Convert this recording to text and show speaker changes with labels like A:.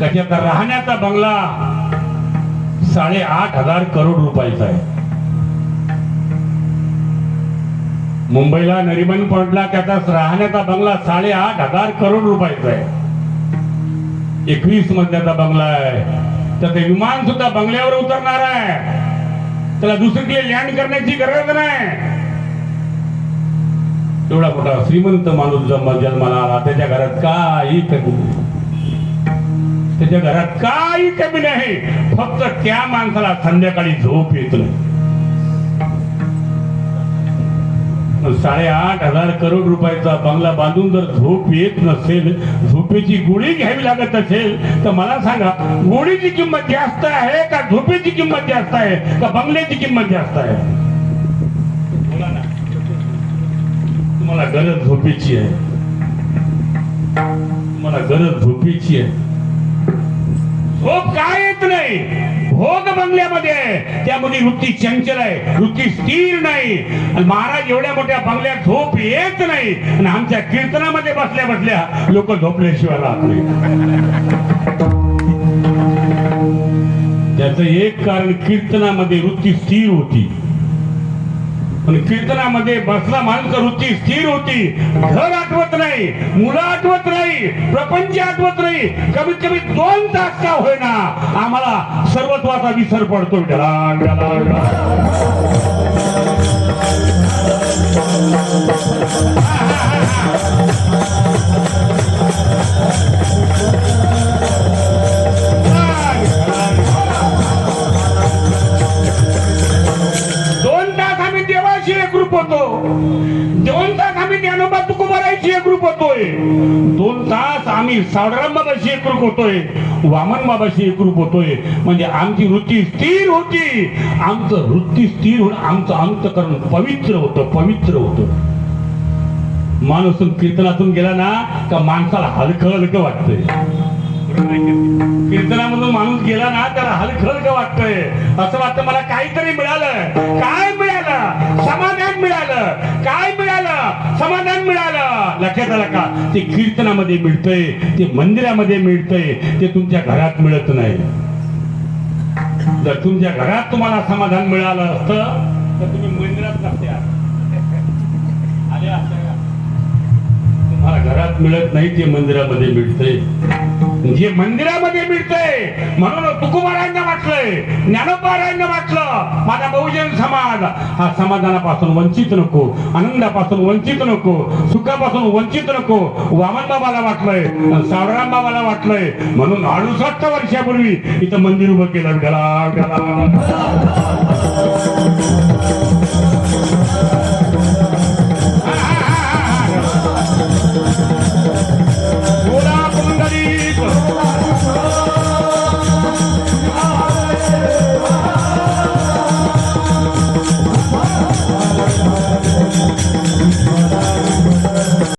A: त्याच्यात राहण्याचा बंगला साडेआठ हजार करोड रुपयाचा आहे. मुंबईला नरिमन पॉइंटला त्याचा राहण्याचा बंगला साडेआठ हजार करोड रुपयाचा आहे. एकवीस मजल्याचा बंगला आहे. तर ते विमान सुद्धा बंगल्यावर उतरणार आहे. त्याला दुसरीकडे लँड करण्याची गरज नाही. एवढा मोठा श्रीमंत माणूस जन्म जन्माला आला. त्याच्या घरात काही त्याच्या घरात काही कमी नाही. फक्त त्या माणसाला संध्याकाळी झोप येत नाही. मग साडेआठ हजार करोड रुपयाचा बंगला बांधून जर झोप येत नसेल झोपेची गोळी घ्यावी लागत असेल तर मला सांगा गोळीची किंमत जास्त आहे का झोपेची किंमत जास्त आहे का बंगल्याची किंमत जास्त आहे? बोला ना. तुम्हाला गरज झोपेची आहे. तुम्हाला गरज झोपेची आहे. भोग काय येत नाही? भोग बंगल्यामध्ये. आहे. त्यामध्ये वृत्ती चंचल आहे वृत्ती स्थिर नाही. आणि महाराज एवढ्या मोठ्या बंगल्यात झोप येत नाही. आणि आमच्या कीर्तनामध्ये बसल्या बसल्या लोक झोपल्याशिवाय राहत नाही त्याचं एक कारण कीर्तनामध्ये वृत्ती स्थिर होती. कीर्तनामध्ये बसला माणूस वृत्ती स्थिर होती. घर आठवत नाही मुलं आठवत नाही प्रपंच आठवत नाही. कमीत कमी दोन तास का होईना आम्हाला सर्वत्वाचा विसर पडतो ग्रुप होतो. दोन तास आम्ही ज्ञानोबा तुकोबारायची ग्रुप होतोय. दोन तास आम्ही सावराम बाबाशी एक ग्रुप होतोय. वामन बाबाशी एक ग्रुप होतोय. म्हणजे आमची वृत्ती स्थिर होती. आमचं वृत्ती स्थिर होऊन आमचं अंतकरण पवित्र होतं पवित्र होतं. माणूस कीर्तनातून गेला ना का माणसाला हलकं हलकं वाटतंय. कीर्तनामधून माणूस गेला ना त्याला हलक हलक वाटतंय. असं वाटतं मला काहीतरी मिळालं. काय मिळालं समाधान मिळालं काय मिळालं समाधान मिळालं लक्षात आलं का ते कीर्तनामध्ये मिळतंय ते मंदिरामध्ये मिळतंय ते तुमच्या घरात मिळत नाही. जर तुमच्या घरात तुम्हाला समाधान मिळालं असतं तर तुम्ही मंदिरात नसते आले. तुम्हाला घरात मिळत नाही ते मंदिरामध्ये मिळतंय. जे मंदिरामध्ये मिळतंय म्हणून तुकोबारायांना वाटलंय. ज्ञानोपारायण वाटलं. माझा बहुजन समाज हा समाधानापासून वंचित नको आनंदापासून वंचित नको सुखापासून वंचित नको. वामन बाबाला वाटलंय सावराम बाबाला वाटलंय. म्हणून अडुसष्ट वर्षापूर्वी इथं मंदिर उभं केलं. गला गला.